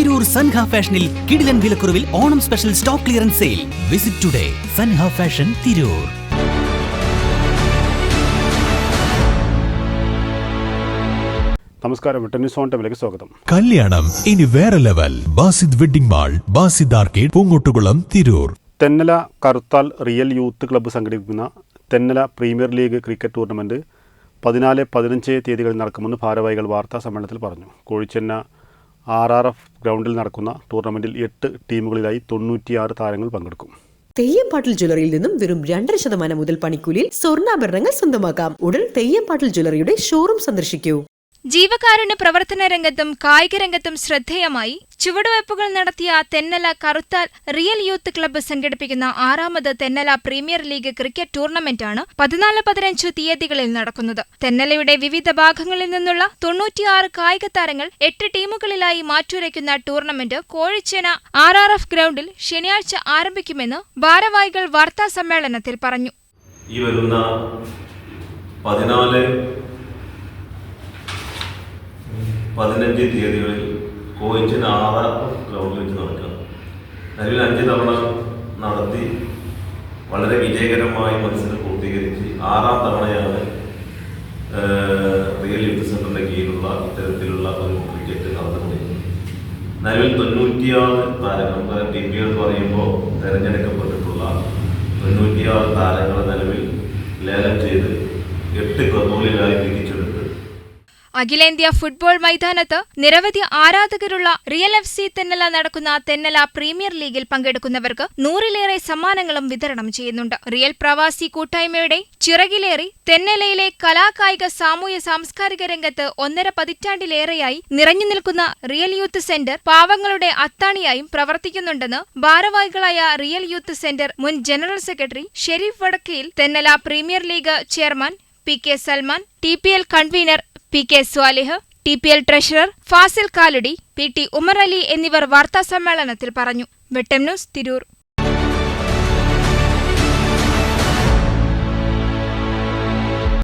തിരൂർ സൻഹ ഫാഷനിൽ കിടിലൻ വിലക്കുറവിൽ Onam special stock clearance sale. Visit today Sanha fashion Tirur. നമസ്കാരം. ടെന്നീസ് ഓൺ ടൈമിലേക്ക് സ്വാഗതം. കല്യാണം. ഇനി വേറെ level. Basid wedding mall Basid arcade Poongottukulam Tirur. Thennala Karuthal real youth club സംഘടിപ്പിക്കുന്ന Thennala premier league cricket tournament പതിനാല് പതിനഞ്ച് തീയതികളിൽ നടക്കുമെന്ന് ഭാരവാഹികൾ വാർത്താ സമ്മേളനത്തിൽ പറഞ്ഞു. കോഴിച്ചെന്ന ആർ ആർ എഫ് ഗ്രൗണ്ടിൽ നടക്കുന്ന ടൂർണമെന്റിൽ എട്ട് ടീമുകളിലായി തൊണ്ണൂറ്റിയാറ് താരങ്ങൾ പങ്കെടുക്കും. തെയ്യംപാട്ടിൽ ജ്വല്ലറിയിൽ നിന്നും വെറും രണ്ടര ശതമാനം മുതൽ പണിക്കൂലിയിൽ സ്വർണാഭരണങ്ങൾ സ്വന്തമാക്കാം. ഉടൻ തെയ്യംപാട്ടിൽ ജ്വല്ലറിയുടെ ഷോറൂം സന്ദർശിക്കൂ. ജീവകാരുണ്യ പ്രവർത്തന രംഗത്തും കായിക രംഗത്തും ശ്രദ്ധേയമായി ചുവടുവയ്പ്പുകൾ നടത്തിയ Thennala Karuthal real youth club സംഘടിപ്പിക്കുന്ന ആറാമത് തെന്നല പ്രീമിയർ ലീഗ് ക്രിക്കറ്റ് ടൂർണമെന്റാണ് പതിനാല് പതിനഞ്ച് തീയതികളിൽ നടക്കുന്നത്. തെന്നലയുടെ വിവിധ ഭാഗങ്ങളിൽ നിന്നുള്ള തൊണ്ണൂറ്റിയാറ് കായിക താരങ്ങൾ എട്ട് ടീമുകളിലായി മാറ്റുരയ്ക്കുന്ന tournament Kozhichena R R F ഗ്രൗണ്ടിൽ ശനിയാഴ്ച ആരംഭിക്കുമെന്ന് ഭാരവാഹികൾ വാർത്താ സമ്മേളനത്തിൽ പറഞ്ഞു. ഈ വരുന്ന പതിനാല് പതിനഞ്ച് തീയതികളിൽ കോയിച്ചിന് ആറ് ഗ്രൗണ്ടിൽ വെച്ച് നടക്കുക നിലവിൽ അഞ്ച് തവണ നടത്തി വളരെ വിജയകരമായി മത്സരം പൂർത്തീകരിച്ച് ആറാം തവണയാണ് റിയൽ യൂത്ത് സെന്ററിന്റെ കീഴിലുള്ള ഇത്തരത്തിലുള്ള ഒരു ക്രിക്കറ്റ് നടന്നുകൊണ്ടിരിക്കുന്നത്. നിലവിൽ തൊണ്ണൂറ്റിയാറ് താരങ്ങൾ ടി ടീം എന്ന് പറയുമ്പോൾ തിരഞ്ഞെടുക്കപ്പെട്ടിട്ടുള്ള തൊണ്ണൂറ്റിയാറ് താരങ്ങൾ നിലവിൽ ലേലം ചെയ്ത് എട്ട് ക്ലബുകളിലായി തിരിച്ചെടുത്ത് അഖിലേന്ത്യാ ഫുട്ബോൾ മൈതാനത്ത് നിരവധി ആരാധകരുള്ള റിയൽ എഫ് സി തെന്നല നടക്കുന്ന തെന്നല പ്രീമിയർ ലീഗിൽ പങ്കെടുക്കുന്നവർക്ക് നൂറിലേറെ സമ്മാനങ്ങളും വിതരണം ചെയ്യുന്നുണ്ട്. റിയൽ പ്രവാസി കൂട്ടായ്മയുടെ ചിറകിലേറി തെന്നലയിലെ കലാകായിക സാമൂഹ്യ സാംസ്കാരിക രംഗത്ത് ഒന്നര പതിറ്റാണ്ടിലേറെയായി നിറഞ്ഞു നിൽക്കുന്ന റിയൽ യൂത്ത് സെന്റർ പാവങ്ങളുടെ അത്താണിയായും പ്രവർത്തിക്കുന്നുണ്ടെന്ന് ഭാരവാഹികളായ റിയൽ യൂത്ത് സെന്റർ മുൻ general secretary Sharif Vadakkayil Thennala premier league chairman P K Salman T P L convener P K Swalih T P L treasurer Fasil Kaladi P T Umar Ali എന്നിവർ വാർത്താസമ്മേളനത്തിൽ പറഞ്ഞു. Vettam news Tirur.